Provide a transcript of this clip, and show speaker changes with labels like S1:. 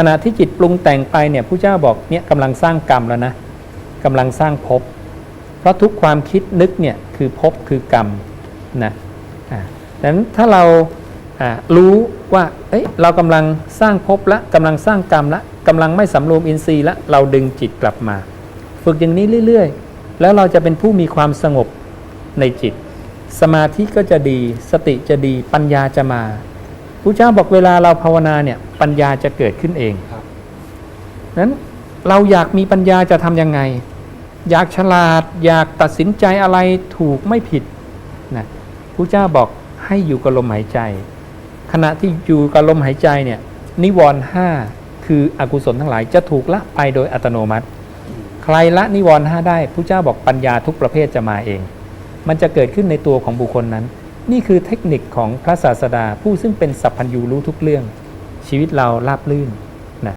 S1: ขณะที่จิตปรุงแต่งไปเนี่ยผู้เจ้าบอกเนี่ยกำลังสร้างกรรมแล้วนะกำลังสร้างภพเพราะทุกความคิดนึกเนี่ยคือภพคือกรรมนะอ่าดังนั้นถ้าเรารู้ว่าเอ้ยเรากำลังสร้างภพละกำลังสร้างกรรมละกำลังไม่สำรวมอินทรีย์ละเราดึงจิตกลับมา ฝึกอย่างนี้เรื่อยๆ แล้วเราจะเป็นผู้มีความสงบในจิต สมาธิก็จะดี สติจะดีปัญญาจะมา พระเจ้าบอกเวลาเราภาวนาเนี่ยปัญญาจะเกิดขึ้นเอง
S2: ครับ
S1: นั้นเราอยากมีปัญญาจะทำยังไง อยากฉลาด อยากตัดสินใจอะไรถูกไม่ผิดนะพระเจ้าบอกให้อยู่กับลมหายใจ ขณะที่อยู่กับลมหายใจเนี่ยนิวรณ์ห้าคืออกุศลทั้งหลายจะถูกละไปโดยอัตโนมัติ ใครละนิวรณ์ห้าได้พระเจ้าบอกปัญญาทุกประเภทจะมาเอง มันจะเกิดขึ้นในตัวของบุคคลนั้น นี่คือเทคนิคของพระศาสดาผู้ซึ่งเป็นสัพพัญญูรู้ทุกเรื่อง ชีวิตเราราบลื่น